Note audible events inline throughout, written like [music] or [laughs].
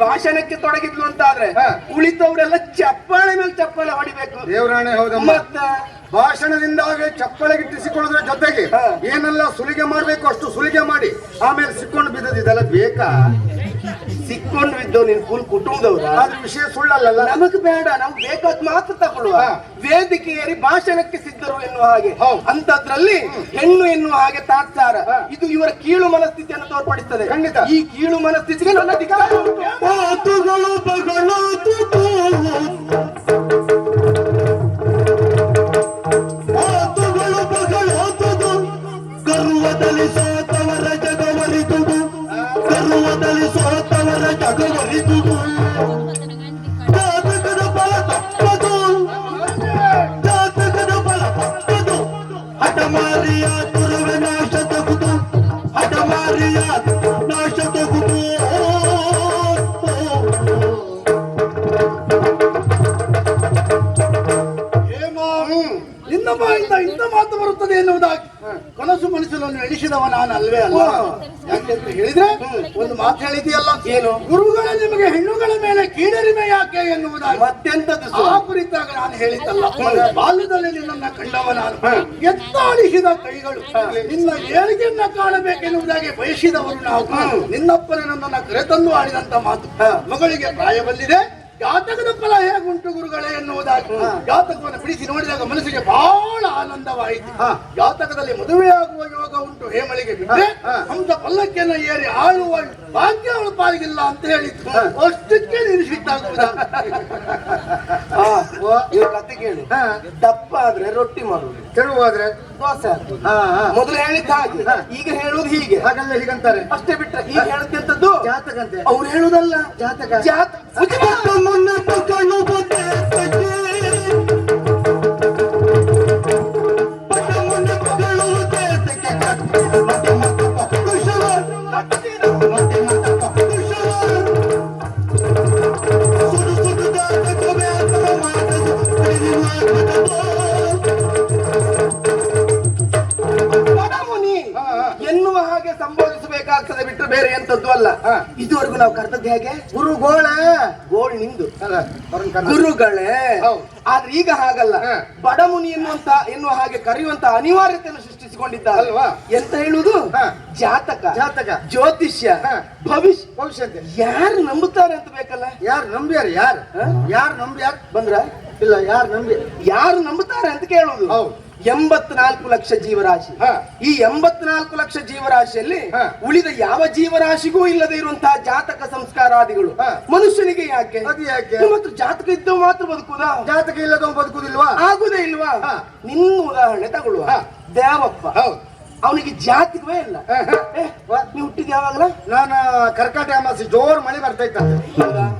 ಭಾಷಣಕ್ಕೆ ತೊಡಗಿದ್ಲು ಅಂತ ಆದ್ರೆ ಹಾ. ಉಳಿದವರೆಲ್ಲ ಚಪ್ಪಾಳೆ ಮೇಲೆ ಚಪ್ಪಾಳೆ ಹೊಡಿಬೇಕು ದೇವರಾಣೆ ಹೌದಮ್ಮ ಮತ್ತ ಭಾಷಣದಿಂದಾಗಿ ಚಪ್ಪಳೆ ಗಿಟ್ಟಿಸಿಕೊಳ್ಳೋದ್ರ ಜೊತೆಗೆ. ಏನೆಲ್ಲ ಸುಲಿಗೆ ಮಾಡ್ಬೇಕು ಅಷ್ಟು ಸುಲಿಗೆ ಮಾಡಿ ಆಮೇಲೆ ಸಿಕ್ಕೊಂಡು ಬಿದ್ದದ್ದು ಇದೆಲ್ಲ ಬೇಕಾ ಸಿಕ್ಕೊಂಡು ಬಿದ್ದು ನಿನ್ ಫುಲ್ ಕುಟುಂಬದವ್ರು? ಆದ್ರೆ ವಿಷಯ ಸುಳ್ಳಲ್ಲ ನಮಗ್ ಬೇಡ ನಾವು ಬೇಕಾದ್ ಮಾತ್ರ ತಗೊಳ್ಳುವ. ಹಾ. ವೇದಿಕೆ ಏರಿ ಭಾಷಣಕ್ಕೆ ಸಿದ್ಧರು ಎನ್ನುವ ಹಾಗೆ. ಅಂತದ್ರಲ್ಲಿ ಹೆಣ್ಣು ಎನ್ನುವ ಹಾಗೆ ತಾತ್ಸಾರ. ಇದು ಇವರ ಕೀಳು ಮನಸ್ಥಿತಿಯನ್ನು ತೋರ್ಪಡಿಸ್ತದೆ. ಖಂಡಿತ. ಈ ಕೀಳು ಮನಸ್ಥಿತಿಗೆ ನನ್ನ ಅಧಿಕಾರ ಕನಸು ಮನಸ್ಸನ್ನು ಎಣಿಸಿದವ ನಾನು ಅಲ್ವೇ ಅಲ್ಲ ಯಾಕೆಂತ ಹೇಳಿದ್ರೆ ಒಂದು ಮಾತು ಹೇಳಿದೆಯಲ್ಲ ಏನು? ಗುರುಗಳ ನಿಮಗೆ ಹೆಣ್ಣುಗಳ ಮೇಲೆ ಕೀಳರಿಮೆ ಯಾಕೆ ಎನ್ನುವುದಾಗಿ ಅತ್ಯಂತ ಆ ಕುರಿತಾಗ ನಾನು ಹೇಳಿದ್ದಲ್ಲ. ಬಾಲ್ಯದಲ್ಲಿ ನಿನ್ನನ್ನ ಕಂಡವ ನಾನು. ಎತ್ತಾಳಿಸಿದ ಕೈಗಳು ನಿನ್ನ ಏಳಿಗೆಯನ್ನ ಕಾಣಬೇಕೆನ್ನುವುದಾಗಿ ಬಯಸಿದವರು ನಾವು. ನಿನ್ನಪ್ಪನೇ ನನ್ನನ್ನ ಕರೆತಂದು ಆಡಿದಂತ ಮಾತು. ಮಗಳಿಗೆ ಪ್ರಾಯ ಬಂದಿದೆ. ಜಾತಕದ ಫಲ ಹೇಗುಂಟು ಗುರುಗಳೇ ಎನ್ನುವುದಾಗಿ ಜಾತಕವನ್ನು ಬಿಡಿಸಿ ನೋಡಿದಾಗ ಮನಸ್ಸಿಗೆ ಬಹಳ ಆನಂದವಾಯಿತು. ಜಾತಕದಲ್ಲಿ ಮದುವೆಯಾಗುವ ಯೋಗ ಉಂಟು ಹೇಮಳಿಗೆ ಬಿಟ್ಟರೆ ಹಂಸ ಪಲ್ಲಕ್ಕಿಯನ್ನು ಏರಿ ಆಳುವ ಭಾಗ್ಯ ಅವಳ ಪಾಲಿಗಿಲ್ಲ ಅಂತ ಹೇಳಿತ್ತು ಅಷ್ಟಕ್ಕೆ [laughs] ಕತೆ ಕೇಳು. ದಪ್ಪ ಆದ್ರೆ ರೊಟ್ಟಿ ಮಾಡುದು ತೆಳುವಾದ್ರೆ ದೋಸೆ ಮೊದಲು ಹೇಳಿದ್ದ ಹಾಗೆ. ಈಗ ಹೇಳುದು ಹೀಗೆ. ಹಾಗಲ್ಲ ಹೀಗಂತಾರೆ. ಅಷ್ಟೇ ಬಿಟ್ರೆ ಈಗ ಹೇಳುತ್ತಿದ್ದದ್ದು ಜಾತಕಂತೆ ಅವ್ರು ಹೇಳುದಲ್ಲ. ಜಾತಕ. ಜಾತ ಮುನ್ನ ಮಕ್ಕಳು ಇದುವರೆಗೂ ನಾವು ಕರೆದದ್ದು ಹೇಗೆ? ಗುರುಗೋಳ. ಗೋಳ್ ನಿಂದು. ಗುರುಗಳೇ. ಆದ್ರೆ ಈಗ ಹಾಗಲ್ಲ. ಬಡಮುನಿ ಎನ್ನುವಂತ ಎನ್ನುವ ಹಾಗೆ ಕರೆಯುವಂತ ಅನಿವಾರ್ಯತೆಯನ್ನು ಸೃಷ್ಟಿಸಿಕೊಂಡಿದ್ದ ಅಲ್ವಾ? ಎಂತ ಹೇಳುವುದು. ಜಾತಕ. ಜಾತಕ. ಜ್ಯೋತಿಷ್ಯ. ಭವಿಷ್ಯ. ಭವಿಷ್ಯಂತೆ. ಯಾರು ನಂಬುತ್ತಾರೆ ಅಂತ ಬೇಕಲ್ಲ? ಯಾರು ನಂಬ್ಯಾರ? ಯಾರು? ಯಾರು ನಂಬ್ಯಾರ? ಬಂದ್ರ? ಇಲ್ಲ ಯಾರು ನಂಬಿ ಯಾರು ನಂಬುತ್ತಾರೆ ಅಂತ ಕೇಳುದು. ಹೌದು. ಎಂಬತ್ನಾಲ್ಕು ಲಕ್ಷ ಜೀವರಾಶಿ. ಈ ಎಂಬತ್ನಾಲ್ಕು ಲಕ್ಷ ಜೀವರಾಶಿಯಲ್ಲಿ. ಉಳಿದ ಯಾವ ಜೀವರಾಶಿಗೂ ಇಲ್ಲದೆ ಇರುವಂತಹ ಜಾತಕ ಸಂಸ್ಕಾರಾದಿಗಳು. ಮನುಷ್ಯನಿಗೆ ಯಾಕೆ ಮತ್ತು ಯಾಕೆ ಮಾತ್ರ ಜಾತಕ ಇದ್ದ ಮಾತ್ರ ಬದುಕುದಾ ಜಾತಕ ಇಲ್ಲದವ ಬದುಕುದಿಲ್ವಾ ಆಗುದೇ ಇಲ್ವಾ. ನಿನ್ನ ಉದಾಹರಣೆ ತಗೊಳ್ಳುವ. ದೇವಪ್ಪ ಹೌದು ಅವನಿಗೆ ಜಾತಕವೇ ಇಲ್ಲ. ನೀವು ಹುಟ್ಟಿದ ಯಾವಾಗಲ? ನಾನು ಕರ್ಕಾಟ ಅಮಾಸಿ ಜೋರ್ ಮಳೆ ಬರ್ತಾ ಇತ್ತ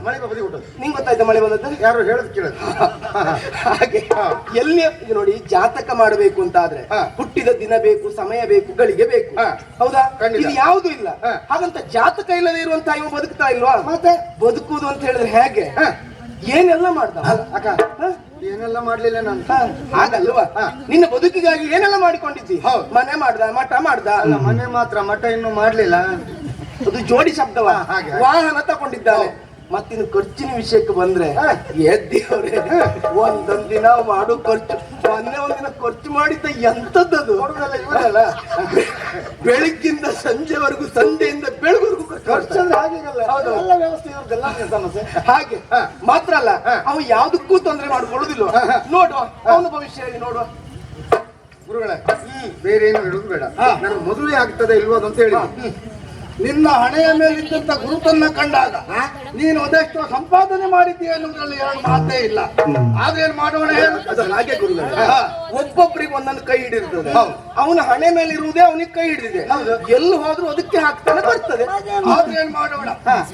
ಮಳೆ ಬದಿ ಹುಟ್ಟದು ನಿಂಗೆ ಗೊತ್ತಾಯ್ತಾ ಮಳೆ ಬಂದದ್ದು? ಯಾರು ಹೇಳದ್ ಕೇಳದ್. ಹಾಗೆ ಎಲ್ಲಿ ನೋಡಿ ಜಾತಕ ಮಾಡಬೇಕು ಅಂತ ಆದ್ರೆ ಹುಟ್ಟಿದ ದಿನ ಬೇಕು ಸಮಯ ಬೇಕು ಗಳಿಗೆ ಬೇಕು. ಹೌದಾ. ಇದು ಯಾವುದು ಇಲ್ಲ. ಹಾಗಂತ ಜಾತಕ ಇಲ್ಲದೆ ಇರುವಂತ ಇವ ಬದುಕ್ತಾ ಇಲ್ವಾ? ಮತ್ತೆ? ಬದುಕುವುದು ಅಂತ ಹೇಳಿದ್ರೆ ಹೇಗೆ. ಏನೆಲ್ಲ ಮಾಡ್ದ? ಅಕ್ಕ ಏನೆಲ್ಲ ಮಾಡ್ಲಿಲ್ಲ ನಾನು? ಹಾಗಲ್ವಾ. ನಿನ್ನ ಬದುಕಿಗಾಗಿ ಏನೆಲ್ಲ ಮಾಡಿಕೊಂಡಿದ್ದಿ? ಹೌದು. ಮನೆ ಮಾಡ್ದ ಮಠ ಮಾಡ್ದ? ಅಲ್ಲ ಮನೆ ಮಾತ್ರ ಮಠ ಇನ್ನು ಮಾಡ್ಲಿಲ್ಲ. ಅದು ಜೋಡಿ ಶಬ್ದವ? ಹಾಗೆ. ವಾಹನ ತಗೊಂಡಿದ್ದಾನೆ. ಮತ್ತಿನ್ನು ಖರ್ಚಿನ ವಿಷಯಕ್ಕೆ ಬಂದ್ರೆ. ಎದ್ದಿವ್ರೆ ಒಂದೊಂದ್ ದಿನ ಮಾಡು ಖರ್ಚು ಮೊನ್ನೆ ಒಂದಿನ ಖರ್ಚು ಮಾಡಿದ್ದ ಎಂಥದ್ದದು? ಇವರಲ್ಲ ಬೆಳಿಗ್ಗಿಂದ ಸಂಜೆವರೆಗೂ ಸಂಜೆಯಿಂದ ಬೆಳಗುವರೆಗೂ ಖರ್ಚು. ಅಂದ್ರೆ. ಎಲ್ಲ ವ್ಯವಸ್ಥೆ ಇವ್ರದ್ದೆಲ್ಲ ಸಮಸ್ಯೆ. ಹಾಗೆ. ಮಾತ್ರ ಅಲ್ಲ. ಅವ ಯಾವ್ದಕ್ಕೂ ತೊಂದರೆ ಮಾಡ್ಕೊಳ್ಳೋದಿಲ್ಲ ನೋಡು ಅವನ ಭವಿಷ್ಯ ನೋಡುವ. ಗುರುಗಳೇ ಬೇರೆ ಏನು ಹೇಳುದು ಬೇಡ. ನನಗೆ ಮದುವೆ ಆಗ್ತದೆ ಇಲ್ವೋ ಅಂತ ಹೇಳಿ. ನಿನ್ನ ಹಣೆಯ ಮೇಲಿದ್ದಂತ ಗುರುತನ್ನ ಕಂಡಾಗ ನೀನು ಅದೆಷ್ಟೋ ಸಂಪಾದನೆ ಮಾಡಿದ್ದೀಯ ಅನ್ನೋದ್ರಲ್ಲಿ ಎರಡು ಮಾತೇ ಇಲ್ಲ. ಆದ್ರೇನ್ ಮಾಡೋಣ ಹಾಗೆ ಗುರು ಒಬ್ಬೊಬ್ಬರಿಗೆ ಒಂದೊಂದು ಕೈ ಹಿಡಿರ್ತದೆ ಅವನ ಹಣೆ ಮೇಲೆ ಇರುವುದೇ ಅವನಿಗೆ ಕೈ ಹಿಡಿದಿದೆ. ಎಲ್ಲಿ ಹೋದ್ರೂ ಅದಕ್ಕೆ ಹಾಕ್ತಾನೆ ಬರ್ತದೆ. ಆದ್ರೇನ್ ಮಾಡೋಣ?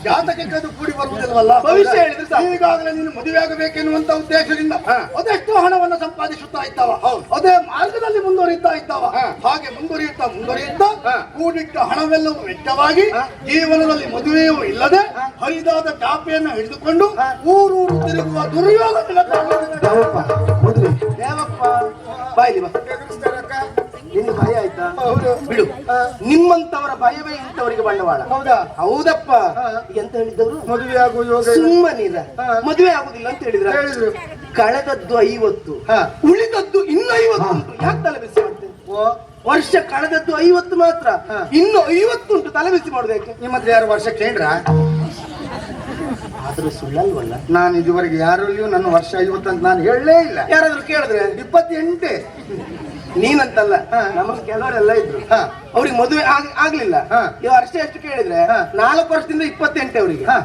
ಜಾತಕಕ್ಕೆ ಅದು ಕೂಡಿ ಬರುವುದಿಲ್ವಲ್ಲ? ಭವಿಷ್ಯ ಹೇಳಿದ್ರೆ. ಈಗಾಗಲೇ ನೀನು ಮದುವೆ ಆಗಬೇಕೆನ್ನುವಂತ ಉದ್ದೇಶದಿಂದ ಅದೆಷ್ಟು ಹಣವನ್ನು ಸಂಪಾದಿಸುತ್ತಾ ಇದ್ದಾವ. ಅದೇ ಮಾರ್ಗದಲ್ಲಿ ಮುಂದುವರಿತಾ ಇದ್ದಾವ. ಹಾಗೆ ಮುಂದುವರಿಯುತ್ತಾ ಮುಂದುವರಿಯುತ್ತಾ ಕೂಡಿಟ್ಟ ಹಣವೆಲ್ಲವೂ ವೆಚ್ಚವಾಗಿ ಜೀವನದಲ್ಲಿ ಮದುವೆಯೂ ಇಲ್ಲದೆ ಹರಿದಾದ ಚಾಪೆಯನ್ನು ಹಿಡಿದುಕೊಂಡು ಊರೂರು ತಿರುಗುವ ದುರ್ಯೋಗ ದೇವಪ್ಪ ಮದುವೆ. ದೇವಪ್ಪ. ಬಾಯ್ಲಿ ಬಾ ನಿನ್ನ ಭಯ ಆಯ್ತಾ? ಬಿಡು. ನಿಮ್ಮಂತವರ ಭಯವೇ ಇಂಥವರಿಗೆ ಬಂಡವಾಳ. ಹೌದಾ? ಹೌದಪ್ಪ. ಎಂತ ಹೇಳಿದವರು ಮದುವೆ ಆಗುವುದು. ಸುಮ್ಮನಿರ. ಮದುವೆ ಆಗುದಿಲ್ಲ ಅಂತ ಹೇಳಿದ್ರ? ಹೇಳಿದ್ರು. ಕಳೆದದ್ದು ಐವತ್ತು. ಹಾ. ಉಳಿದದ್ದು ಇನ್ನೈವತ್ತು ಯಾಕೆ ತಲೆ ಬಿಸಿ ಮಾಡ್ತೇನೆ ಓ. ವರ್ಷ ಕಳೆದದ್ದು ಐವತ್ತು ಮಾತ್ರ. ಇನ್ನು ಐವತ್ತು ಉಂಟು ತಲೆ ಬಿಸಿ ಮಾಡುದಕ್ಕೆ ನಿಮ್ಮ ಹತ್ರ ಯಾರು ವರ್ಷ ಕೇಳ್ರ ಆದ್ರೂ ಸುಳ್ಳಲ್ವಲ್ಲ ನಾನು ಇದುವರೆಗೆ ಯಾರಲ್ಲಿಯೂ ನನ್ನ ವರ್ಷ ಐವತ್ತಂತ ನಾನು ಹೇಳಲೇ ಇಲ್ಲ ಯಾರಾದ್ರೂ ಕೇಳಿದ್ರೆ ಇಪ್ಪತ್ತೆಂಟೆ ನೀನಂತಲ್ಲ. ನಮಗೆ ಕೆಲವರೆಲ್ಲ ಇದ್ರು ಹಾ. ಅವ್ರಿಗೆ ಮದುವೆ ಆಗ್- ಆಗ್ಲಿಲ್ಲ ಹಾ. ಈ ವರ್ಷ ಎಷ್ಟು ಕೇಳಿದ್ರೆ. ನಾಲ್ಕು ವರ್ಷದಿಂದ ಇಪ್ಪತ್ತೆಂಟೆ ಅವರಿಗೆ ಹಾ.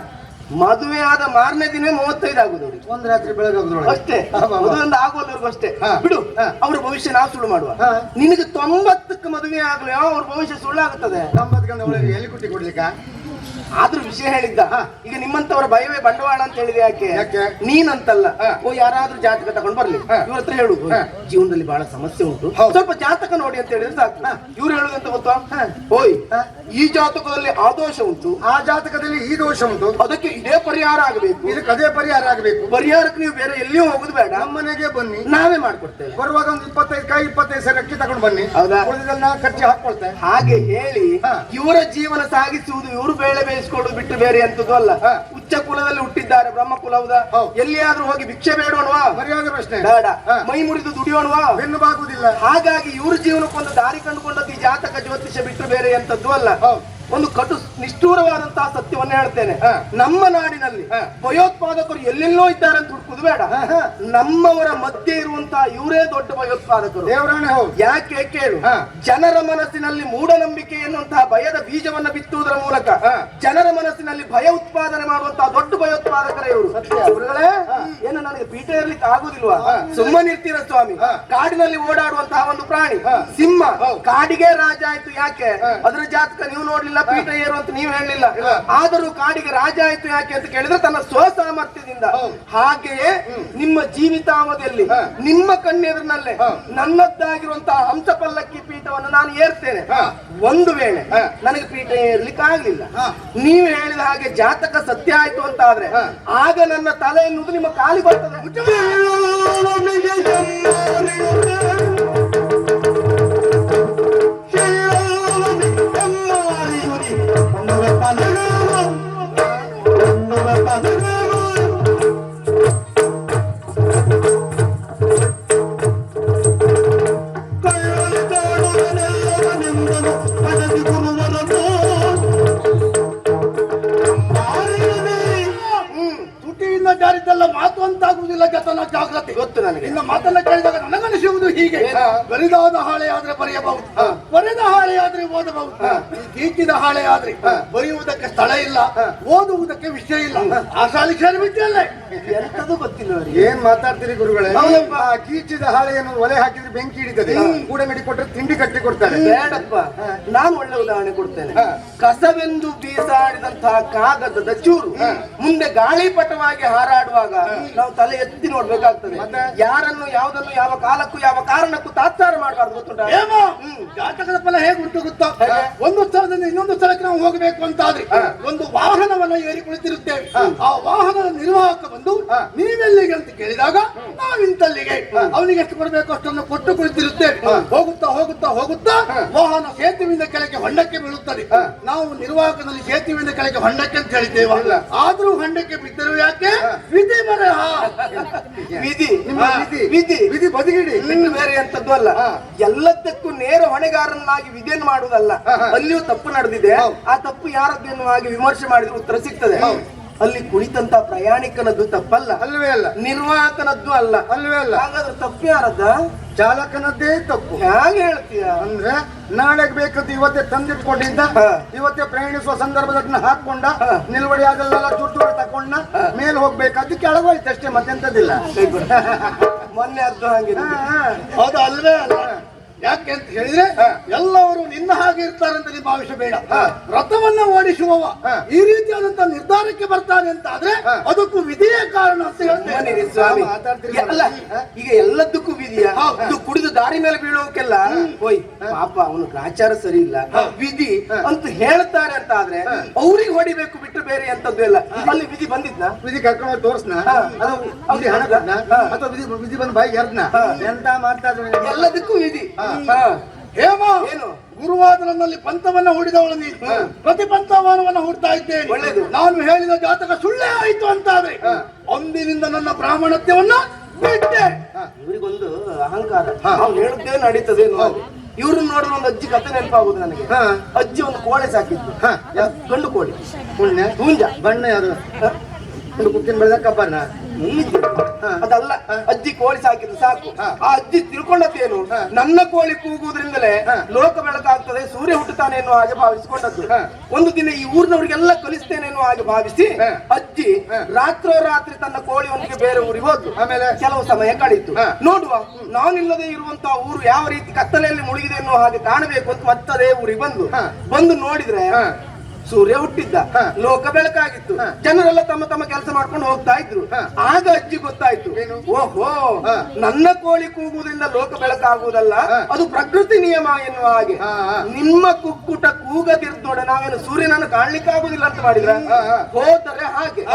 ಮದುವೆ ಆದ ಮಾರನೇ ದಿನ ಮೂವತ್ತೈದು ಆಗುದು ಒಂದ್ ರಾತ್ರಿ ಬೆಳಗ್ಗೆ ಅಷ್ಟೇ. ಮದುವೆ ಒಂದು ಆಗುವವರೆಗೂ ಅಷ್ಟೇ. ಬಿಡು. ಅವ್ರ ಭವಿಷ್ಯ ನಾವು ಸುಳ್ಳು ಮಾಡುವ. ನಿನಗೆ ತೊಂಬತ್ತಕ್ಕೆ ಮದುವೆ ಆಗ್ಲಿ ಅವ್ರ ಭವಿಷ್ಯ ಸುಳ್ಳಾಗುತ್ತದೆ. ತೊಂಬತ್ತು ಗಂಟೆ ಒಳಗೆ ಎಲ್ಲಿ ಕುಟ್ಟಿ ಕೊಡ್ಲಿಕ್ಕ? ಆದ್ರೂ ವಿಷಯ ಹೇಳಿದ್ದ ಈಗ ನಿಮ್ಮಂತವರ ಭಯವೇ ಬಂಡವಾಳ ಅಂತ ಹೇಳಿದೆ ಯಾಕೆ? ನೀನಂತಲ್ಲ. ಓ ಯಾರಾದ್ರೂ ಜಾತಕ ತಗೊಂಡ್ ಬರ್ಲಿ. ಇವ್ರ ಹತ್ರ ಹೇಳು. ಜೀವನದಲ್ಲಿ ಬಹಳ ಸಮಸ್ಯೆ ಉಂಟು. ಸ್ವಲ್ಪ ಜಾತಕ ನೋಡಿ ಅಂತ ಹೇಳಿದ್ರೆ ಸಾಕು. ಇವ್ರು ಹೇಳುದಂತ ಗೊತ್ತಾ. ಓಯ್ ಈ ಜಾತಕದಲ್ಲಿ ಆದೋಷ ಉಂಟು. ಆ ಜಾತಕದಲ್ಲಿ ಈ ದೋಷ ಉಂಟು. ಅದಕ್ಕೆ ಇದೇ ಪರಿಹಾರ ಆಗಬೇಕು. ಇದಕ್ಕೆ ಅದೇ ಪರಿಹಾರ ಆಗಬೇಕು. ಪರಿಹಾರಕ್ಕೆ ನೀವು ಬೇರೆ ಎಲ್ಲಿಯೂ ಹೋಗುದು ಬೇಡ. ನಮ್ಮ ಮನೆಗೆ ಬನ್ನಿ. ನಾವೇ ಮಾಡ್ಕೊಡ್ತೇವೆ. ಬರುವಾಗ ಒಂದು ಇಪ್ಪತ್ತೈದು ಕಾಯಿ ಇಪ್ಪತ್ತೈದು ಸರಿ ಅಕ್ಕಿ ತಗೊಂಡು ಬನ್ನಿ. ಹೌದಾ? ಉಳಿದೆಲ್ಲ ಖರ್ಚು ಹಾಕೊಳ್ತೇವೆ. ಹಾಗೆ ಹೇಳಿ. ಇವರ ಜೀವನ ಸಾಗಿಸುವುದು ಇವರು ಬೇಳೆ ಬೇಯಿಸಿಕೊಳ್ಳುದು ಬಿಟ್ಟು ಬೇರೆ ಅಂತದ್ದು ಅಲ್ಲ. ಉಚ್ಚ ಕುಲದಲ್ಲಿ ಹುಟ್ಟಿದ್ದಾರೆ ಬ್ರಹ್ಮ ಕುಲ ಹೌದಾ. ಎಲ್ಲಿಯಾದ್ರೂ ಹೋಗಿ ಭಿಕ್ಷೆ ಬೇಡೋಣವಾ? ಸರಿಯಾದ ಪ್ರಶ್ನೆ. ಬೇಡ. ಮೈ ಮುರಿದು ದುಡಿಯೋಣವಾ? ಬೆನ್ನು ಬಾಗುವುದಿಲ್ಲ. ಹಾಗಾಗಿ ಇವ್ರ ಜೀವನಕ್ಕೊಂದು ದಾರಿ ಕಂಡುಕೊಂಡದ್ದು ಈ ಜಾತಕ ಜ್ಯೋತಿಷ್ಯ ಬಿಟ್ಟು ಬೇರೆ ಅಂತದ್ದು ಅಲ್ಲ. ಒಂದು ಕಟು ನಿಷ್ಠೂರವಾದಂತಹ ಸತ್ಯವನ್ನ ಹೇಳ್ತೇನೆ. ನಮ್ಮ ನಾಡಿನಲ್ಲಿ. ಭಯೋತ್ಪಾದಕರು ಎಲ್ಲೆಲ್ಲೋ ಇದ್ದಾರೆ ಅಂತ ಹುಡುಕುದು ಬೇಡ. ನಮ್ಮವರ ಮಧ್ಯೆ ಇರುವಂತಹ ಇವರೇ ದೊಡ್ಡ ಭಯೋತ್ಪಾದಕರು ದೇವರಾಣೆ ಹೌದು ಯಾಕೆ ಕೇಳು. ಜನರ ಮನಸ್ಸಿನಲ್ಲಿ ಮೂಢನಂಬಿಕೆ ಎನ್ನುವಂತಹ ಭಯದ ಬೀಜವನ್ನ ಬಿತ್ತುವುದರ ಮೂಲಕ. ಜನರ ಮನಸ್ಸಿನಲ್ಲಿ ಭಯ ಉತ್ಪಾದನೆ ಮಾಡುವಂತಹ ದೊಡ್ಡ ಭಯೋತ್ಪಾದಕರೇ ಇವರು ಗುರುಗಳೇ ಏನು ನನಗೆ ಪೀಠ ಇರ್ಲಿಕ್ಕೆ ಆಗುದಿಲ್ವಾ ಸುಮ್ಮನಿರ್ತೀರ ಸ್ವಾಮಿ. ಕಾಡಿನಲ್ಲಿ ಓಡಾಡುವಂತಹ ಒಂದು ಪ್ರಾಣಿ ಸಿಂಹ. ಕಾಡಿಗೆ ರಾಜ ಆಯ್ತು ಯಾಕೆ. ಅದರ ಜಾತಕ ನೀವು ನೋಡ್ಲಿಲ್ಲ ಪೀಠ ಏರು ಅಂತ ನೀವು ಹೇಳಲಿಲ್ಲ ಆದರೂ ಕಾಡಿಗೆ ರಾಜ ಆಯ್ತು ಯಾಕೆ ಅಂತ ಕೇಳಿದ್ರೆ ತನ್ನ ಸ್ವಸಾಮರ್ಥ್ಯದಿಂದ ಹಾಗೆಯೇ ನಿಮ್ಮ ಜೀವಿತಾವಧಿಯಲ್ಲಿ. ನಿಮ್ಮ ಕಣ್ಣೆದುರಿನಲ್ಲೇ. ನನ್ನದ್ದಾಗಿರುವಂತಹ ಹಂಸ ಪಲ್ಲಕ್ಕಿ ಪೀಠವನ್ನು ನಾನು ಏರ್ತೇನೆ. ಒಂದು ವೇಳೆ. ನನಗೆ ಪೀಠ ಏರ್ಲಿಕ್ಕೆ ಆಗ್ಲಿಲ್ಲ ಹಾ. ನೀವು ಹೇಳಿದ ಹಾಗೆ ಜಾತಕ ಸತ್ಯ ಆಯ್ತು ಅಂತ ಆದ್ರೆ. ಆಗ ನನ್ನ ತಲೆ ಎನ್ನುವುದು ನಿಮ್ಮ ಕಾಲಿ ಬರ್ತದೆ ಜಾಗ್ರತೆ. ಗೊತ್ತು ನನಗೆ. ಇನ್ನು ಮಾತನ್ನ ಕೇಳಿದಾಗ ನನಗನಿಸುವುದು ಹೀಗೆ? ಬರಿದಾದ ಹಾಳೆ ಆದ್ರೆ ಬರೆಯಬಹುದು. ಓದಬಹುದು ಈ ಗೀಚಿದ ಹಾಳೆ ಆದ್ರೆ ಬರೆಯುವುದಕ್ಕೆ ಸ್ಥಳ ಇಲ್ಲ ಓದುವುದಕ್ಕೆ ವಿಷಯ ಇಲ್ಲ. ಆ ಶಾಲೆ ಅಲ್ಲ ಎಂತದು ಗೊತ್ತಿಲ್ಲ ಏನ್ ಮಾತಾಡ್ತೀರಿ ಗುರುಗಳೇ? ಆ ಕೀಚಿದ ಹಾಳೆಯನ್ನು ಒಲೆ ಹಾಕಿದ್ರೆ ಬೆಂಕಿ ಹಿಡಿತದೆ ಕೂಡ ಮಿಡಿ ಕೊಟ್ಟರೆ ತಿಂಡಿ ಕಟ್ಟಿ ಕೊಡ್ತಾರೆ. ಬೇಡಪ್ಪ. ನಾನು ಒಳ್ಳೆ ಉದಾಹರಣೆ ಕೊಡ್ತೇನೆ. ಕಸವೆಂದು ಬೀಸಾಡಿದಂತಹ ಕಾಗದದ ಚೂರು ಮುಂದೆ ಗಾಳಿಪಟವಾಗಿ ಹಾರಾಡುವಾಗ ನಾವು ತಲೆ ಎತ್ತಿ ನೋಡ್ಬೇಕಾಗ್ತದೆ? ಯಾರನ್ನು ಯಾವ್ದನ್ನು ಯಾವ ಕಾಲಕ್ಕೂ ಯಾವ ಕಾರಣಕ್ಕೂ ತಾತ್ಸಾರ ಮಾಡಬಾರ್ದು ಗೊತ್ತುಂಟ? ಏಮ! ಜಾತಕದ ಫಲ ಹೇಗೆ ಉಂಟು ಗೊತ್ತಾ ಒಂದು ಸ್ಥಳದಿಂದ ಇನ್ನೊಂದು ಸ್ಥಳಕ್ಕೆ ನಾವು ಹೋಗಬೇಕು ಅಂತ ಆದ್ರೆ ಒಂದು ವಾಹನವನ್ನ ಏರಿ ಕುಳಿತಿರುತ್ತೇವೆ ಆ ವಾಹನದ ನಿರ್ವಾಹಕ ಬಂದು ನೀವೆಲ್ಲಿಗೆ ಅಂತ ಕೇಳಿದಾಗ ನಾವಿಂತಲ್ಲಿಗೆ ಅವನಿಗೆ ಎಷ್ಟು ಕೊಡಬೇಕು ಅಷ್ಟನ್ನು ಕೊಟ್ಟು ಹೋಗುತ್ತಾ ಹೋಗುತ್ತಾ ಹೋಗುತ್ತಾ ವಾಹನ ಸೇತುವೆಯಿಂದ ಕೆಳಗೆ ಹೊಂಡಕ್ಕೆ ಬೀಳುತ್ತದೆ. ನಾವು ನಿರ್ವಾಹಕನಲ್ಲಿ ಸೇತುವೆಯಿಂದ ಕೆಳಗೆ ಹೊಂಡಕ್ಕೆ ಅಂತ ಹೇಳಿದ್ದೇವೆ. ಆದ್ರೂ ಹೊಂಡಕ್ಕೆ ಬಿದ್ದರು ಯಾಕೆ? ವಿಧಿ ಬರಹ ವಿಧಿ. ನಿಮ್ಮ ವಿಧಿ. ವಿಧಿ. ವಿಧಿ ಬದಿಗಿಡಿ. ನಿನ್ನ ಬೇರೆ ಅಂತದ್ದು ಅಲ್ಲ. ಎಲ್ಲದಕ್ಕೂ ನೇರ ಹೊಣೆಗಾರನಾಗಿ ವಿಧಿಯನ್ನು ಮಾಡುವುದಲ್ಲ. ಅಲ್ಲಿಯೂ ತಪ್ಪು ನಡೆದಿದೆ. ಆ ತಪ್ಪು ಯಾರದ್ದು ಆಗಿ ವಿಮರ್ಶೆ ಮಾಡಿದ್ರೆ ಉತ್ತರ ಸಿಗ್ತದೆ. ಅಲ್ಲಿ ಕುಳಿತಂತ ಪ್ರಯಾಣಿಕನದ್ದು ತಪ್ಪಲ್ಲ. ಅಲ್ವೇ ಅಲ್ಲ. ನಿರ್ವಾಹಕನದ್ದು ಅಲ್ಲ. ಅಲ್ವೇ ಅಲ್ಲ. ಹಾಗಾದ್ರೆ ತಪ್ಪು ಯಾರದ ಚಾಲಕನದ್ದೇ ತಪ್ಪು. ಹೇಗೆ ಹೇಳ್ತೀಯ? ಅಂದ್ರೆ ನಾಳೆಗೆ ಬೇಕದ್ದು ಇವತ್ತೇ ತಂದಿಟ್ಕೊಂಡಿದ್ದ. ಇವತ್ತೇ ಪ್ರಯಾಣಿಸುವ ಸಂದರ್ಭದನ್ನ ಹಾಕೊಂಡ. ನಿಲ್ವಡಿ ಆಗಲ್ಲ ಚುಟ್ಟು ತಕೊಂಡ ಮೇಲೆ ಹೋಗ್ಬೇಕಾದ್ದು ಕೆಳಗೋಯ್ತು ಅಷ್ಟೇ ಮತ್ತೆಂತದಿಲ್ಲ ಮೊನ್ನೆ ಅದ್ದು ಹಾಗೆ. ಅದು ಅಲ್ವೇ ಅಲ್ಲ. ಯಾಕೆ ಅಂತ ಹೇಳಿದ್ರೆ ಎಲ್ಲವರು ನಿನ್ನ ಹಾಗೆ ಇರ್ತಾರಂತ ನೀವು ಭಾವಿಸಬೇಡ. ರಥವನ್ನ ಓಡಿಸುವವ ಈ ರೀತಿಯಾದಂತ ನಿರ್ಧಾರಕ್ಕೆ ಬರ್ತಾನೆ ಅಂತ ಆದ್ರೆ ಅದಕ್ಕೂ ವಿಧಿಯೇ ಕಾರಣ ಅಂತ ಹೇಳ್ತೇನೆ. ಸ್ವಾಮಿ ಅಲ್ಲ ಈಗ ಎಲ್ಲದಕ್ಕೂ ವಿಧಿಯ? ಇದು ಕುಡಿದು ದಾರಿ ಮೇಲೆ ಬೀಳೋಕೆಲ್ಲ? ಹೋಯ್ ಪಾಪ ಅವನು ಆಚಾರ ಸರಿ ಇಲ್ಲ. ವಿಧಿ ಅಂತ ಹೇಳ್ತಾರೆ ಅಂತ ಆದ್ರೆ ಅವ್ರಿಗೆ ಹೊಡಿಬೇಕು ಬಿಟ್ಟು ಬೇರೆ ಅಂತದ್ದು ಇಲ್ಲ. ಅಲ್ಲಿ ವಿಧಿ ಬಂದಿದ್ನ? ವಿಧಿ ಕರ್ಕೊಂಡು ತೋರ್ಸ್ನ? ಅವ್ರಿಗೆ ಹಣ ಅಥವಾ ವಿಧಿ ವಿಧಿ ಬಂದು ಬಾಯಿಗೆ ಹರ್ದ್ನ? ಎಂತ ಮಾಡ್ತಾ ಎಲ್ಲದಕ್ಕೂ ವಿಧಿ. ಹೇಮ ಏನು? ಗುರುವಾದ ನನ್ನಲ್ಲಿ ಪಂಥವನ್ನ ಹೂಡಿದವಳು ನೀನು. ಪ್ರತಿ ಪಂಥವಾನವನ್ನ ಹೂಡ್ತಾ ಇದ್ದೇನೆ. ಒಳ್ಳೆದು. ನಾನು ಹೇಳಿದ ಜಾತಕ ಸುಳ್ಳೇ ಆಯ್ತು ಅಂತಾದ್ರೆ ಅಂದಿನಿಂದ ನನ್ನ ಬ್ರಾಹ್ಮಣತ್ಯವನ್ನ ಬಿಟ್ಟೆ. ಇವರಿಗೊಂದು ಅಹಂಕಾರ. ನಾವು ಹೇಳುದೇ ನಡೀತದೆ ಇವ್ರನ್ನ ನೋಡಿದ್ರೆ ಒಂದು ಅಜ್ಜಿ ಕತೆ ನೆನಪಾಗುದು ನನಗೆ. ಅಜ್ಜಿ ಒಂದು ಕೋಳೆ ಸಾಕಿತ್ತು ಹಾ. ಗಂಡು ಕೋಳಿ ಪುಣ್ಯ ಹುಂಜ ಬಣ್ಣ ಯಾವ್ದು? ಕುಕ್ಕಿನ ಬೆಳೆದ ಎಲ್ಲಿದ್ದೆ? ಅದಲ್ಲ ಅಜ್ಜಿ ಕೋಳಿ ಸಾಕಿದ್ದು ಸಾಕು ಆ ಅಜ್ಜಿ ತಿಳ್ಕೊಂಡದ್ದೇನು. ನನ್ನ ಕೋಳಿ ಕೂಗುವುದರಿಂದಲೇ. ಲೋಕ ಬೆಳಕಾಗ್ತದೆ ಸೂರ್ಯ ಹುಟ್ಟುತ್ತಾನೆ ಎನ್ನುವ ಹಾಗೆ ಭಾವಿಸಿಕೊಂಡದ್ದು ಒಂದು ದಿನ ಈ ಊರಿನವರಿಗೆಲ್ಲ ಕಲಿಸ್ತೇನೆ ಎನ್ನುವ ಹಾಗೆ ಭಾವಿಸಿ. ಅಜ್ಜಿ ರಾತ್ರೋ ರಾತ್ರೋರಾತ್ರಿ ತನ್ನ ಕೋಳಿ ಕೋಳಿಯೊಂದಿಗೆ ಬೇರೆ ಊರಿಗೆ ಹೋದ್ರು ಆಮೇಲೆ? ಕೆಲವು ಸಮಯ ಕಳೆಯಿತು. ನೋಡುವ ನಾನಿಲ್ಲದೆ ಇರುವಂತಹ ಊರು ಯಾವ ರೀತಿ ಕತ್ತಲೆಯಲ್ಲಿ ಮುಳುಗಿದೆ ಎನ್ನುವ ಹಾಗೆ ಕಾಣಬೇಕು ಅಂತ ಮತ್ತದೇ ಊರಿಗೆ ಬಂದು. ಬಂದು ನೋಡಿದ್ರೆ. ಸೂರ್ಯ ಹುಟ್ಟಿದ್ದ. ಲೋಕ ಬೆಳಕಾಗಿತ್ತು. ಜನರೆಲ್ಲ ತಮ್ಮ ತಮ್ಮ ಕೆಲಸ ಮಾಡ್ಕೊಂಡು ಹೋಗ್ತಾ ಇದ್ರು ಆಗ ಅಜ್ಜಿ ಗೊತ್ತಾಯ್ತು? ಓಹೋ. ನನ್ನ ಕೋಳಿ ಕೂಗುವುದರಿಂದ ಲೋಕ ಬೆಳಕಾಗುವುದಲ್ಲ. ಅದು ಪ್ರಕೃತಿ ನಿಯಮ ಎನ್ನುವ ಹಾಗೆ. ನಿಮ್ಮ ಕುಕ್ಕುಟ ಕೂಗದಿರ್ದೋಡೆ ನಾವೇನು ಸೂರ್ಯನನ್ನು ಕಾಣ್ಲಿಕ್ಕೆ ಆಗುದಿಲ್ಲ ಅಂತ ಮಾಡಿದ್ರ. ಹೋದರೆ ಹಾಗೆ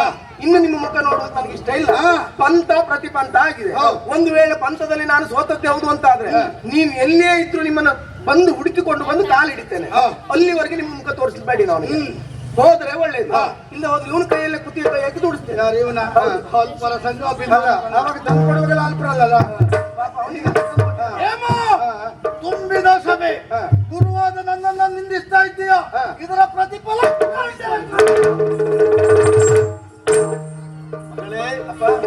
ಇನ್ನು ನಿಮ್ಮ ಮುಖ ನೋಡುವುದು ನನಗೆ ಇಷ್ಟ ಇಲ್ಲ ಪಂತ ಪಂಥ ಪ್ರತಿಪಂಥ ಆಗಿದೆ ಒಂದು ವೇಳೆ ಪಂಥದಲ್ಲಿ ನಾನು ಸೋತದ್ದೆ ಹೌದು ಅಂತ ಆದ್ರೆ ನೀನ್ ಎಲ್ಲೇ ಇದ್ರು ನಿಮ್ಮನ್ನ ಬಂದು ಹುಡುಕಿಕೊಂಡು ಬಂದು ಕಾಲಿಡಿತೇನೆ ಹಿಡಿತೇನೆ ಅಲ್ಲಿವರೆಗೆ ನಿಮ್ಮ ಮುಖ ತೋರಿಸಬೇಡಿ ನಾನು. ಹೋದ್ರೆ ಒಳ್ಳೇದು. ಇಲ್ಲ ಹೋದ್ರೆ ಇವನ ಕೈಯಲ್ಲೇ ಕುತ್ತಿ ಅಂತ ಹಾಕಿ ದುಡಿಸ್ತೇನೆ. ಇವನ? ಅಲ್ಪರ ಸಂಘ ಅವಾಗ ತಂದು ಕೊಡುವಾಗೆಲ್ಲ ಅಲ್ಪರಲ್ಲ ಪಾಪ ಅವನಿಗೆ ತುಂಬಿದ ಸಭೆ. ಗುರುವಾದ ನನ್ನನ್ನ ನಿಂದಿಸ್ತಾ ಇದ್ದೀಯ. ಇದರ ಪ್ರತಿಫಲ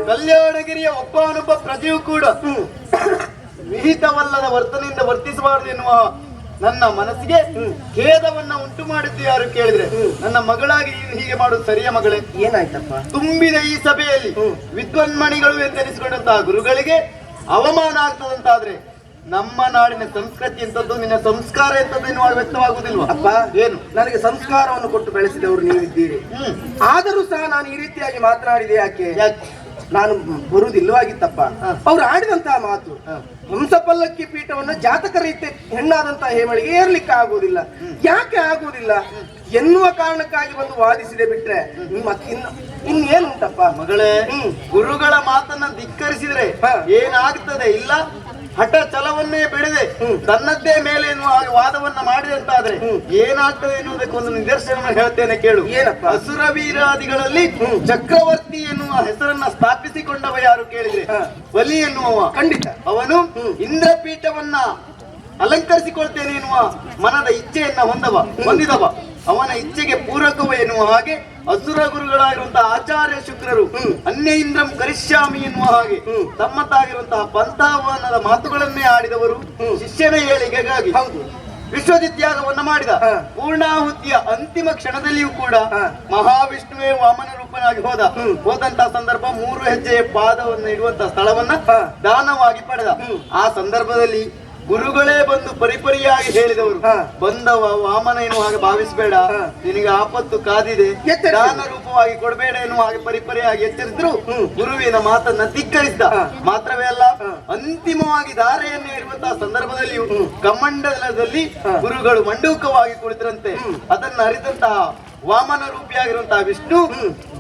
ಕಲ್ಯಾಣಗಿರಿಯ ಒಬ್ಬನೊಬ್ಬ ಪ್ರಜೆಯೂ ಕೂಡ ವಿಹಿತವಲ್ಲದ ವರ್ತನೆಯಿಂದ ವರ್ತಿಸಬಾರದು ಎನ್ನುವ ನನ್ನ ಮನಸ್ಸಿಗೆ ಖೇದವನ್ನ ಉಂಟು ಮಾಡಿದ್ದು ಯಾರು ಕೇಳಿದ್ರೆ? ನನ್ನ ಮಗಳಾಗಿ ಹೀಗೆ ಮಾಡುದು ಸರಿಯ ಮಗಳೇ? ಏನಾಯ್ತಪ್ಪ? ತುಂಬಿದ ಈ ಸಭೆಯಲ್ಲಿ ವಿದ್ವನ್ಮಣಿಗಳು ಎಂದೆನಿಸಿಕೊಂಡಂತಹ ಗುರುಗಳಿಗೆ ಅವಮಾನ ಆಗ್ತದಂತಾದ್ರೆ ನಮ್ಮ ನಾಡಿನ ಸಂಸ್ಕೃತಿ ಎಂತದ್ದು ನಿನ್ನ ಸಂಸ್ಕಾರ ಎಂತದ್ದು ಎನ್ನುವ ವ್ಯಕ್ತವಾಗುವುದಿಲ್ವಾ? ಅಪ್ಪ ಏನು? ನನಗೆ ಸಂಸ್ಕಾರವನ್ನು ಕೊಟ್ಟು ಬೆಳೆಸಿದವರು ನೀವಿದ್ದೀರಿ. ಆದರೂ ಸಹ ನಾನು ಈ ರೀತಿಯಾಗಿ ಮಾತನಾಡಿದೆ ಯಾಕೆ? ಯಾಕೆ? ನಾನು ಬರುವುದಿಲ್ಲವಾಗಿತ್ತಪ್ಪ ಅವ್ರು ಆಡಿದಂತಹ ಮಾತು. ಹಂಸಪಲ್ಲಕ್ಕಿ ಪೀಠವನ್ನು ಜಾತಕ ರೀತಿ ಹೆಣ್ಣಾದಂತಹ ಹೇಮಳಿಗೆ ಏರ್ಲಿಕ್ಕೆ ಆಗುವುದಿಲ್ಲ. ಯಾಕೆ ಆಗುವುದಿಲ್ಲ? ಎನ್ನುವ ಕಾರಣಕ್ಕಾಗಿ ಬಂದು ವಾದಿಸಿದೆ ಬಿಟ್ರೆ ನಿಮ್ಮ ಇನ್ನು ಇನ್ನೇನುಂಟಪ್ಪ? ಮಗಳೇ ಗುರುಗಳ ಮಾತನ್ನ ಧಿಕ್ಕರಿಸಿದ್ರೆ. ಏನಾಗ್ತದೆ? ಇಲ್ಲ ಹಠ ಛಲವನ್ನೇ ಬಿಡದೆ ತನ್ನದ್ದೇ ಮೇಲೆ ಎನ್ನುವ ಹಾಗೆ ವಾದವನ್ನ ಮಾಡಿದಂತಾದ್ರೆ ಏನಾಗ್ತದೆ ಎನ್ನುವುದಕ್ಕೆ ಒಂದು ನಿದರ್ಶನ ಹೇಳ್ತೇನೆ ಕೇಳು? ಅಸುರ ವೀರಾದಿಗಳಲ್ಲಿ ಚಕ್ರವರ್ತಿ ಎನ್ನುವ ಹೆಸರನ್ನ ಸ್ಥಾಪಿಸಿಕೊಂಡವ ಯಾರು ಕೇಳಿದ್ರೆ? ಬಲಿ ಎನ್ನುವ ಖಂಡಿತ. ಅವನು ಇಂದ್ರಪೀಠವನ್ನ ಅಲಂಕರಿಸಿಕೊಳ್ತೇನೆ ಎನ್ನುವ ಮನದ ಇಚ್ಛೆಯನ್ನ ಹೊಂದವ ಹೊಂದಿದವ. ಅವನ ಇಚ್ಛೆಗೆ ಪೂರಕವ ಎನ್ನುವ ಹಾಗೆ ಅಸುರ ಗುರುಗಳಾಗಿರುವಂತಹ ಆಚಾರ್ಯ ಶುಕ್ರರು ಅನ್ಯ ಇಂದ್ರಂ ಕರಿಷ್ಯಾಮಿ ಎನ್ನುವ ಹಾಗೆ ತಮ್ಮತ್ತಾಗಿರುವಂತಹ ಪಂಥಾವನದ ಮಾತುಗಳನ್ನೇ ಆಡಿದವರು ಶಿಷ್ಯನ ಏಳಿಗೆಗಾಗಿ ಹೌದು. ವಿಶ್ವಜಿತ್ಯಾಗವನ್ನ ಮಾಡಿದ. ಪೂರ್ಣಾಹುತಿಯ ಅಂತಿಮ ಕ್ಷಣದಲ್ಲಿಯೂ ಕೂಡ. ಮಹಾವಿಷ್ಣುವೇ ವಾಮನ ರೂಪನಾಗಿ ಹೋದ ಹೋದಂತ ಸಂದರ್ಭ ಮೂರು ಹೆಜ್ಜೆಯ ಪಾದವನ್ನು ಇಡುವಂತ ಸ್ಥಳವನ್ನ. ದಾನವಾಗಿ ಪಡೆದ. ಆ ಸಂದರ್ಭದಲ್ಲಿ ಗುರುಗಳೇ ಬಂದು ಪರಿಪರಿಯಾಗಿ ಹೇಳಿದವರು. ಬಂದವ ವಾಮನ ಎನ್ನುವ ಹಾಗೆ ಭಾವಿಸಬೇಡ. ನಿನಗೆ ಆಪತ್ತು ಕಾದಿದೆ. ದಾನ ರೂಪವಾಗಿ ಕೊಡಬೇಡ ಎನ್ನುವ ಹಾಗೆ ಪರಿಪರಿಯಾಗಿ ಎಚ್ಚರಿಸಿದ್ರು ಗುರುವಿನ ಮಾತನ್ನ ಧಿಕ್ಕರಿಸಿದ. ಮಾತ್ರವೇ ಅಲ್ಲ ಅಂತಿಮವಾಗಿ ಧಾರೆಯನ್ನೇ ಇರುವಂತಹ ಸಂದರ್ಭದಲ್ಲಿ ಕಮಂಡಲದಲ್ಲಿ ಗುರುಗಳು ಮಂಡೂಕವಾಗಿ ಕುಳಿತರಂತೆ. ಅದನ್ನ ಅರಿತಂತಹ ವಾಮನ ರೂಪಿಯಾಗಿರುವಂತಹ ವಿಷ್ಣು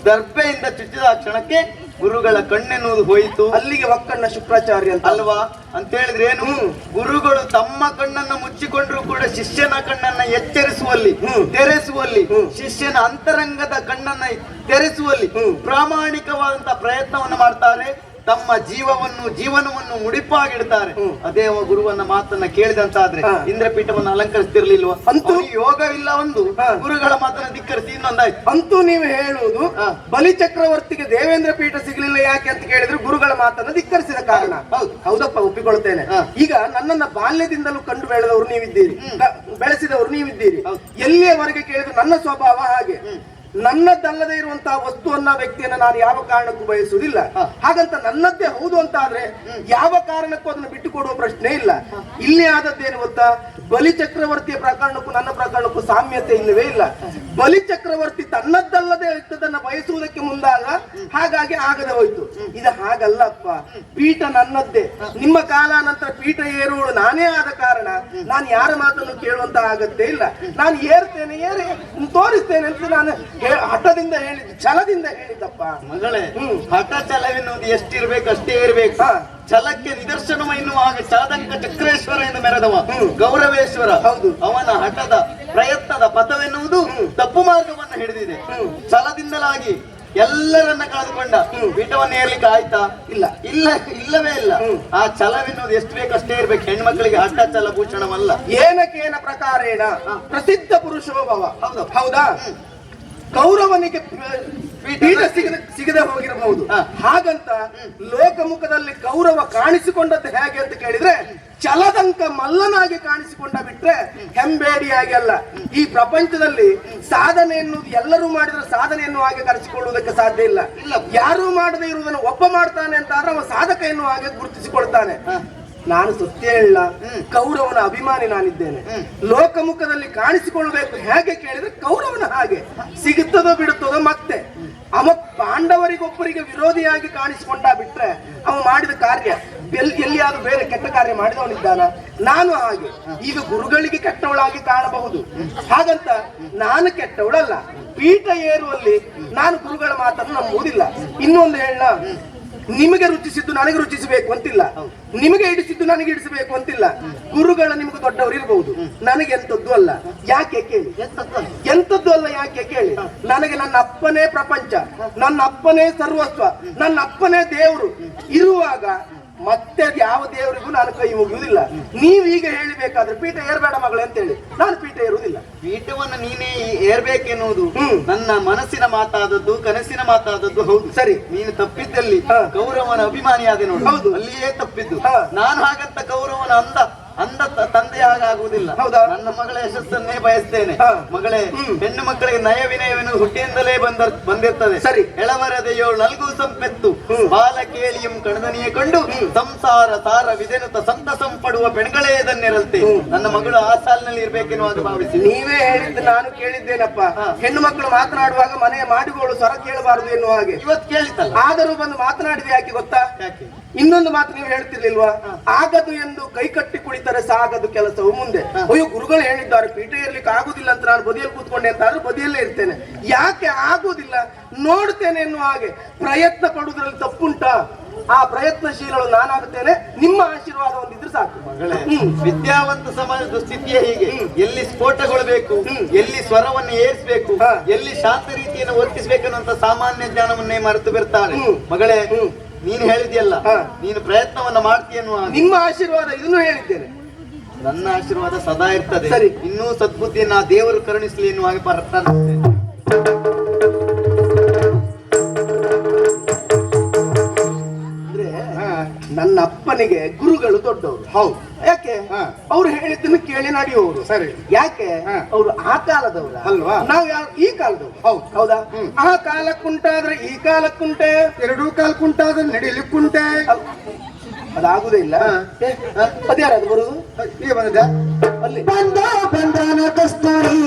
ದರ್ಭೆಯಿಂದ ಚುಚ್ಚಿದ ಕ್ಷಣಕ್ಕೆ ಗುರುಗಳ ಕಣ್ಣೆನ್ನುವುದು ಹೋಯಿತು. ಅಲ್ಲಿಗೆ ಒಕ್ಕಣ್ಣ ಶುಕ್ರಾಚಾರ್ಯ ಅಂತ. ಅಲ್ವಾ? ಅಂತ ಹೇಳಿದ್ರೆ ಏನು? ಗುರುಗಳು ತಮ್ಮ ಕಣ್ಣನ್ನ ಮುಚ್ಚಿಕೊಂಡ್ರು ಕೂಡ ಶಿಷ್ಯನ ಕಣ್ಣನ್ನ ಎಚ್ಚರಿಸುವಲ್ಲಿ ತೆರೆಸುವಲ್ಲಿ ಶಿಷ್ಯನ ಅಂತರಂಗದ ಕಣ್ಣನ್ನ ತೆರೆಸುವಲ್ಲಿ ಪ್ರಾಮಾಣಿಕವಾದಂತ ಪ್ರಯತ್ನವನ್ನು ಮಾಡ್ತಾರೆ. ತಮ್ಮ ಜೀವವನ್ನು ಜೀವನವನ್ನು ಮುಡಿಪಾಗಿಡ್ತಾರೆ. ಅದೇ ಗುರುವನ್ನ ಮಾತನ್ನ ಕೇಳಿದಂತಾದ್ರೆ. ಇಂದ್ರಪೀಠವನ್ನು ಅಲಂಕರಿಸ್ತಿರ್ಲಿಲ್ವ? ಅಂತೂ- ಯೋಗವಿಲ್ಲ ಒಂದು. ಗುರುಗಳ ಮಾತನ್ನ ಧಿಕ್ಕರಿಸಿ ಇನ್ನೊಂದಾಯ್ತು. ಅಂತೂ ನೀವು ಹೇಳುವುದು ಬಲಿಚಕ್ರವರ್ತಿಗೆ ಬಲಿ ಚಕ್ರವರ್ತಿಗೆ ದೇವೇಂದ್ರ ಪೀಠ ಸಿಗಲಿಲ್ಲ ಯಾಕೆ ಅಂತ ಕೇಳಿದ್ರೆ ಗುರುಗಳ ಮಾತನ್ನ ಧಿಕ್ಕರಿಸಿದ ಕಾರಣ. ಹೌದು. ಹೌದಪ್ಪ ಒಪ್ಪಿಕೊಳ್ತೇನೆ ಈಗ ನನ್ನನ್ನ ಬಾಲ್ಯದಿಂದಲೂ ಕಂಡು ಬೆಳೆದವರು ನೀವಿದ್ದೀರಿ. ಬೆಳೆಸಿದವರು ನೀವಿದ್ದೀರಿ. ಎಲ್ಲಿಯವರೆಗೆ ಕೇಳಿದ್ರು ನನ್ನ ಸ್ವಭಾವ ಹಾಗೆ. ನನ್ನದಲ್ಲದೆ ಇರುವಂತಹ ವಸ್ತುವನ್ನ ವ್ಯಕ್ತಿಯನ್ನ ನಾನು ಯಾವ ಕಾರಣಕ್ಕೂ ಬಯಸುವುದಿಲ್ಲ. ಹಾಗಂತ ನನ್ನದ್ದೇ ಹೌದು ಅಂತ ಆದ್ರೆ ಯಾವ ಕಾರಣಕ್ಕೂ ಅದನ್ನು ಬಿಟ್ಟು ಕೊಡುವ ಪ್ರಶ್ನೆ ಇಲ್ಲ. ಇಲ್ಲಿ ಆದದ್ದೇನು ಗೊತ್ತಾ? ಬಲಿ ಚಕ್ರವರ್ತಿಯ ಪ್ರಕರಣಕ್ಕೂ ನನ್ನ ಪ್ರಕರಣಕ್ಕೂ ಸಾಮ್ಯತೆ ಇಲ್ಲವೇ ಇಲ್ಲ. ಬಲಿ ಚಕ್ರವರ್ತಿ ತನ್ನದ್ದಲ್ಲದೆ ಇದ್ದದನ್ನ ಬಯಸುವುದಕ್ಕೆ ಮುಂದಾಗ ಹಾಗಾಗಿ ಆಗದೆ ಹೋಯ್ತು. ಇದು ಹಾಗಲ್ಲಪ್ಪ. ಪೀಠ ನನ್ನದ್ದೇ. ನಿಮ್ಮ ಕಾಲಾನಂತರ ಪೀಠ ಏರುವಳು ನಾನೇ ಆದ ಕಾರಣ ನಾನು ಯಾರ ಮಾತನ್ನು ಕೇಳುವಂತ ಆಗತ್ತೇ ಇಲ್ಲ. ನಾನು ಏರ್ತೇನೆ ಏರಿ ತೋರಿಸ್ತೇನೆ ಅಂತ ನಾನು ಹಠದಿಂದ ಹೇಳಿದ ಛಲದಿಂದ ಹೇಳಿದ್ದಪ್ಪ ಮಗಳೇ. ಹಠ ಛಲವೆನ್ನುವುದು ಎಷ್ಟಿರ್ಬೇಕು ಅಷ್ಟೇ ಇರ್ಬೇಕು. ಛಲಕ್ಕೆ ನಿದರ್ಶನವ ಎನ್ನುವ ಹಾಗೆ ಛಲದಂಕ ಚಕ್ರೇಶ್ವರ ಎಂದು ಮೆರೆದವ. ಗೌರವೇಶ್ವರ ಹೌದು. ಅವನ ಹಠದ ಪ್ರಯತ್ನದ ಪಥವೆನ್ನುವುದು ತಪ್ಪು ಮಾರ್ಗವನ್ನು ಹಿಡಿದಿದೆ. ಛಲದಿಂದಲಾಗಿ ಎಲ್ಲರನ್ನ ಕಳೆದುಕೊಂಡ ಪೀಠವನ್ನು ಏರ್ಲಿಕ್ಕೆ ಆಯ್ತಾ ಇಲ್ಲ. ಇಲ್ಲ ಇಲ್ಲವೇ ಇಲ್ಲ. ಆ ಛಲವೆನ್ನುವುದು ಎಷ್ಟು ಬೇಕು ಅಷ್ಟೇ ಇರ್ಬೇಕು ಹೆಣ್ಮಕ್ಳಿಗೆ ಹಠ ಛಲ ಭೂಷಣವಲ್ಲ ಏನಕೇನ ಪ್ರಕಾರೇಣ ಪ್ರಸಿದ್ಧ ಪುರುಷೋಭವ ಹೌದು. ಹೌದಾ ಕೌರವನಿಗೆ ಪೀಠ ಸಿಗದೆ ಸಿಗದೆ ಹೋಗಿರಬಹುದು. ಹಾಗಂತ ಲೋಕಮುಖದಲ್ಲಿ ಕೌರವ ಕಾಣಿಸಿಕೊಂಡದ್ದು ಹೇಗೆ ಅಂತ ಕೇಳಿದ್ರೆ ಚಲದಂಕ ಮಲ್ಲನಾಗಿ ಕಾಣಿಸಿಕೊಂಡ ಬಿಟ್ರೆ ಹೆಂಬೇಡಿಯಾಗಿ ಅಲ್ಲ. ಈ ಪ್ರಪಂಚದಲ್ಲಿ ಸಾಧನೆ ಎನ್ನುವುದು ಎಲ್ಲರೂ ಮಾಡಿದ್ರೆ ಸಾಧನೆಯನ್ನು ಹಾಗೆ ಕರೆಸಿಕೊಳ್ಳುವುದಕ್ಕೆ ಸಾಧ್ಯ ಇಲ್ಲ. ಯಾರು ಮಾಡದೇ ಇರುವುದನ್ನು ಒಬ್ಬ ಮಾಡ್ತಾನೆ ಅಂತ ಆದ್ರೆ ಅವ ಸಾಧಕ ಎನ್ನುವ ಹಾಗೆ ಗುರುತಿಸಿಕೊಳ್ತಾನೆ. ನಾನು ಸತ್ಯ ಇಲ್ಲ ಕೌರವನ ಅಭಿಮಾನಿ ನಾನಿದ್ದೇನೆ. ಲೋಕಮುಖದಲ್ಲಿ ಕಾಣಿಸಿಕೊಳ್ಳಬೇಕು ಹೇಗೆ ಕೇಳಿದ್ರೆ ಕೌರವನ ಹಾಗೆ. ಸಿಗುತ್ತದೋ ಬಿಡುತ್ತದೋ ಮತ್ತೆ ಅವ ಪಾಂಡವರಿಗೊಬ್ಬರಿಗೆ ವಿರೋಧಿಯಾಗಿ ಕಾಣಿಸಿಕೊಂಡ ಬಿಟ್ರೆ ಅವ ಮಾಡಿದ ಕಾರ್ಯ ಎಲ್- ಎಲ್ಲಿಯಾದ್ರೂ ಬೇರೆ ಕೆಟ್ಟ ಕಾರ್ಯ ಮಾಡಿದವನಿದ್ದಾನ? ನಾನು ಹಾಗೆ. ಈಗ ಗುರುಗಳಿಗೆ ಕೆಟ್ಟವಳಾಗಿ ಕಾಣಬಹುದು. ಹಾಗಂತ ನಾನು ಕೆಟ್ಟವಳಲ್ಲ. ಪೀಠ ಏರುವಲ್ಲಿ ನಾನು ಗುರುಗಳ ಮಾತನ್ನು ನಂಬುವುದಿಲ್ಲ. ಇನ್ನೊಂದು ಹೇಳ ನಿಮಗೆ ರುಚಿಸಿದ್ದು ನನಗೆ ರುಚಿಸಬೇಕು ಅಂತಿಲ್ಲ. ನಿಮಗೆ ಇಡಿಸಿದ್ದು ನನಗೆ ಇಡಿಸಬೇಕು ಅಂತಿಲ್ಲ. ಗುರುಗಳ ನಿಮ್ಗೆ ದೊಡ್ಡವರು ಇರಬಹುದು. ನನಗೆ ಎಂತದ್ದು ಅಲ್ಲ. ಯಾಕೆ ಕೇಳಿ? ಎಂತದ್ದು ಅಲ್ಲ ಯಾಕೆ ಕೇಳಿ? ನನಗೆ ನನ್ನ ಅಪ್ಪನೇ ಪ್ರಪಂಚ. ನನ್ನ ಅಪ್ಪನೇ ಸರ್ವಸ್ವ. ನನ್ನ ಅಪ್ಪನೇ ದೇವರು. ಇರುವಾಗ ಮತ್ತೆ ಅದ್ ಯಾವ ದೇವರಿಗೂ ನಾನು ಕೈ ಮುಗಿಯುವುದಿಲ್ಲ ನೀವೀಗ ಹೇಳಬೇಕಾದ್ರೆ ಪೀಠ ಏರ್ಬೇಡ ಮಗಳೇ ಅಂತೇಳಿ ನಾನು ಪೀಠ ಏರುವುದಿಲ್ಲ ಪೀಠವನ್ನು ನೀನೇ ಏರ್ಬೇಕೆನ್ನುವುದು. ನನ್ನ ಮನಸ್ಸಿನ ಮಾತಾದದ್ದು ಕನಸಿನ ಮಾತಾದದ್ದು ಹೌದು ಸರಿ. ನೀನು ತಪ್ಪಿದ್ದಲ್ಲಿ. ಗೌರವನ ಅಭಿಮಾನಿಯಾದೆ ನೋಡು ಹೌದು. ಅಲ್ಲಿಯೇ ತಪ್ಪಿದ್ದು. ನಾನು ಹಾಗಂತ ಗೌರವನ ಅಂದ ಅಂದ ತಂದೆ ಆಗುವುದಿಲ್ಲ ಹೌದಾ? ನನ್ನ ಮಗಳ ಯಶಸ್ಸನ್ನೇ ಬಯಸ್ತೇನೆ. ಮಗಳೇ ಹೆಣ್ಣು ಮಕ್ಕಳಿಗೆ ನಯ ವಿನಯವನ್ನು ಹುಟ್ಟಿಯಿಂದಲೇ ಬಂದ ಬಂದಿರ್ತದೆ. ಸರಿ. ಎಳವರದೆಯೋ ನಲ್ಗೂ ಸಂಪೆತ್ತು. ಬಾಲ ಕೇಳಿಯಂ ಕಣದನಿಯ ಕಂಡು ಸಂಸಾರ ಸಾರ ಸಂತ ಸಂಪಡುವ ಪಡುವ ಪೆಣ್ಗಳೇದನ್ನಿರಲ್ತೆ ನನ್ನ ಮಗಳು ಆ ಸಾಲಿನಲ್ಲಿ ಇರ್ಬೇಕೆನ್ನುವ ಭಾವಿಸಿ. ನೀವೇ ಹೇಳಿದ್ದು ನಾನು ಕೇಳಿದ್ದೇನಪ್ಪ. ಹೆಣ್ಣು ಮಕ್ಕಳು ಮಾತನಾಡುವಾಗ ಮನೆಯ ಮಾಡಿಗಳು ಸ್ವರ ಕೇಳಬಾರದು ಎನ್ನುವ ಹಾಗೆ. ಇವತ್ತು ಕೇಳಿತಲ್ಲ ಆದರೂ ಬಂದು ಮಾತನಾಡಿದೆ ಯಾಕೆ ಗೊತ್ತಾ? ಯಾಕೆ? ಇನ್ನೊಂದು ಮಾತು ನೀವು ಹೇಳ್ತಿರ್ಲಿಲ್ವಾ? ಆಗದು ಎಂದು ಕೈ ಕಟ್ಟಿ ಕುಳಿತರೆ ಸಾಗದು ಕೆಲಸವು ಮುಂದೆ. ಅಯ್ಯೋ ಗುರುಗಳು ಹೇಳಿದ್ದಾರೆ ಪೀಠ ಇರ್ಲಿಕ್ಕೆ ಆಗುದಿಲ್ಲ ಅಂತ ನಾನು ಬದಿಯಲ್ಲಿ ಕೂತ್ಕೊಂಡೆ ಅಂತ ಆದ್ರೆ ಬದಿಯಲ್ಲೇ ಇರ್ತೇನೆ. ಯಾಕೆ ಆಗುದಿಲ್ಲ? ನೋಡ್ತೇನೆ ಎನ್ನುವ ಹಾಗೆ. ಪ್ರಯತ್ನ ಪಡುವುದ್ರಲ್ಲಿ ತಪ್ಪುಂಟಾ? ಆ ಪ್ರಯತ್ನಶೀಲಳು ನಾನಾಗುತ್ತೇನೆ ನಿಮ್ಮ ಆಶೀರ್ವಾದ ಒಂದಿದ್ರೆ ಸಾಕು. ಮಗಳೇ ಹ್ಮ್. ವಿದ್ಯಾವಂತ ಸಮಾಜದ ಸ್ಥಿತಿಯೇ ಹೀಗೆ. ಎಲ್ಲಿ ಸ್ಫೋಟಗೊಳ್ಬೇಕು ಹ್ಮ್. ಎಲ್ಲಿ ಸ್ವರವನ್ನು ಏರಿಸಬೇಕು ಎಲ್ಲಿ ಶಾಂತ ರೀತಿಯನ್ನು ವರ್ತಿಸಬೇಕನ್ನುವಂತ ಸಾಮಾನ್ಯ ಜ್ಞಾನವನ್ನೇ ಮರೆತು ಬಿರ್ತಾರೆ ಮಗಳೇ ಹ್ಮ್. ನೀನು ಹೇಳಿದ್ಯಲ್ಲ ಹಾ. ನೀನು ಪ್ರಯತ್ನವನ್ನ ಮಾಡ್ತೀಯನ್ನುವ. ನಿಮ್ಮ ಆಶೀರ್ವಾದ ಇದನ್ನು ಹೇಳಿದ್ದೇನೆ ನನ್ನ ಆಶೀರ್ವಾದ ಸದಾ ಇರ್ತದೆ ಸರಿ. ಇನ್ನೂ ಸದ್ಬುದ್ಧಿಯನ್ನ ದೇವರು ಕರುಣಿಸಲಿ ಎನ್ನುವ ಹಾಗೆ ಪ್ರಾರ್ಥನೆ ಅಪ್ಪನಿಗೆ ಗುರುಗಳು ದೊಡ್ಡವರು. ಹೌದು. ಯಾಕೆ. ಅವ್ರು ಹೇಳಿದ್ದನ್ನು ಕೇಳಿ ನಡೆಯುವವರು ಸರಿ. ಯಾಕೆ? ಅವರು ಆ ಕಾಲದವರು. ಅಲ್ವಾ? ನಾವು ಈ ಕಾಲದವ್ರು. ಹೌದು. ಹೌದಾ. ಆ ಕಾಲಕ್ಕುಂಟಾದ್ರೆ ಈ ಕಾಲಕ್ಕುಂಟೆ? ಎರಡೂ ಕಾಲಕ್ಕುಂಟಾದ್ರೆ ನಡೀಲಿಕ್ಕುಂಟೆ. ಅದಾಗುದೇ ಇಲ್ಲ. ಅದ್ಯಾರದು ಬರುದು? ಈಗ ಬಂದ ಅಲ್ಲಿ. ಬಂದ ಬಂದನ ಕಸ್ತೂರಿ